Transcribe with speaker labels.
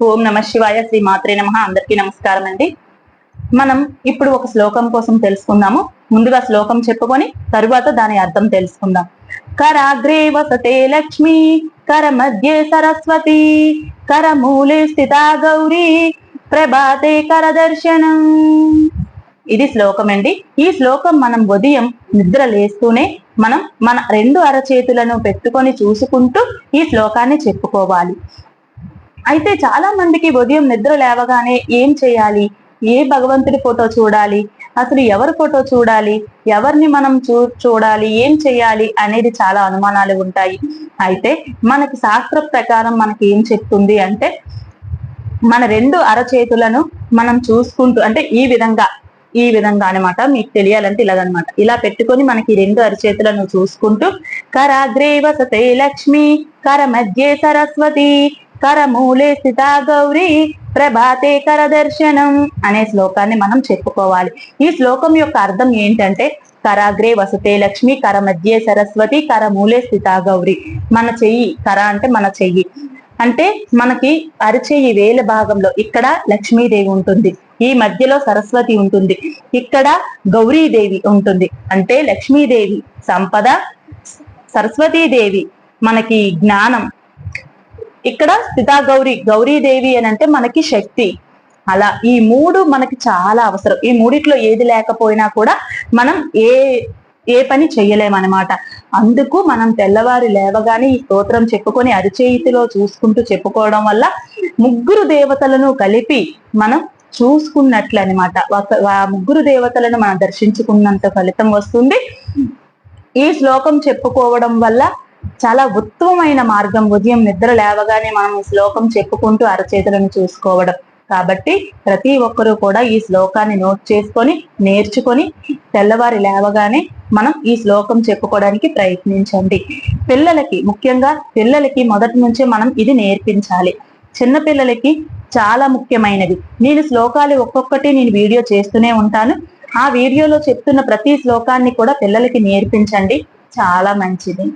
Speaker 1: ఓం నమ శివాయ శ్రీ మాత్రే నమ. అందరికీ నమస్కారం అండి. మనం ఇప్పుడు ఒక శ్లోకం కోసం తెలుసుకుందాము. ముందుగా శ్లోకం చెప్పుకొని తరువాత దాని అర్థం తెలుసుకుందాం. కరాగ్రే వసతే లక్ష్మి కర మధ్యే సరస్వతి కరమూలే స్థిత గౌరీ ప్రభాతే కర దర్శనం ఇది శ్లోకం అండి. ఈ శ్లోకం మనం ఉదయం నిద్ర లేస్తూనే మనం మన రెండు అరచేతులను పెట్టుకొని చూసుకుంటూ ఈ శ్లోకాన్ని చెప్పుకోవాలి. అయితే చాలా మందికి ఉదయం నిద్ర లేవగానే ఏం చేయాలి? ఏ భగవంతుడి ఫోటో చూడాలి? అసలు ఎవరి ఫోటో చూడాలి? ఎవరిని మనం చూ చూడాలి? ఏం చేయాలి? అనేది చాలా అనుమానాలు ఉంటాయి. అయితే మనకి శాస్త్ర ప్రకారం మనకి ఏం చెప్తుంది అంటే మన రెండు అరచేతులను మనం చూసుకుంటూ అంటే ఈ విధంగా ఈ విధంగా అనమాట మీకు తెలియాలంటే ఇలాగనమాట. ఇలా పెట్టుకొని మనకి రెండు అరచేతులను చూసుకుంటూ కరాగ్రే వసతే లక్ష్మి కర మధ్యే సరస్వతి కరమూలే మూలే గౌరీ ప్రభాతే కర దర్శనం అనే శ్లోకాన్ని మనం చెప్పుకోవాలి. ఈ శ్లోకం యొక్క అర్థం ఏంటంటే కరాగ్రే వసతే లక్ష్మి కర మధ్యే సరస్వతి కర మూలే స్థిత మన చెయ్యి కర అంటే మన చెయ్యి. అంటే మనకి అరిచేయి వేల భాగంలో ఇక్కడ లక్ష్మీదేవి ఉంటుంది. ఈ మధ్యలో సరస్వతి ఉంటుంది. ఇక్కడ గౌరీదేవి ఉంటుంది. అంటే లక్ష్మీదేవి సంపద సరస్వతీదేవి మనకి జ్ఞానం ఇక్కడ స్థితా గౌరీ గౌరీదేవి అని అంటే మనకి శక్తి. అలా ఈ మూడు మనకి చాలా అవసరం. ఈ మూడిట్లో ఏది లేకపోయినా కూడా మనం ఏ ఏ పని చేయలేమన్నమాట. అందుకు మనం తెల్లవారి లేవగానే ఈ స్తోత్రం చెప్పుకొని అరిచేతిలో చూసుకుంటూ చెప్పుకోవడం వల్ల ముగ్గురు దేవతలను కలిపి మనం చూసుకున్నట్లు అనమాట ముగ్గురు దేవతలను మనం దర్శించుకున్నంత ఫలితం వస్తుంది. ఈ శ్లోకం చెప్పుకోవడం వల్ల చాలా ఉత్తమమైన మార్గం. ఉదయం నిద్ర లేవగానే మనం ఈ శ్లోకం చెప్పుకుంటూ అరచేతులను చూసుకోవడం. కాబట్టి ప్రతి ఒక్కరూ కూడా ఈ శ్లోకాన్ని నోట్ చేసుకొని నేర్చుకొని తెల్లవారి లేవగానే మనం ఈ శ్లోకం చెప్పుకోవడానికి ప్రయత్నించండి. పిల్లలకి ముఖ్యంగా పిల్లలకి మొదటి నుంచే మనం ఇది నేర్పించాలి. చిన్న పిల్లలకి చాలా ముఖ్యమైనది. నేను శ్లోకాలు ఒక్కొక్కటి నేను వీడియో చేస్తూనే ఉంటాను. ఆ వీడియోలో చెప్తున్న ప్రతి శ్లోకాన్ని కూడా పిల్లలకి నేర్పించండి. చాలా మంచిది.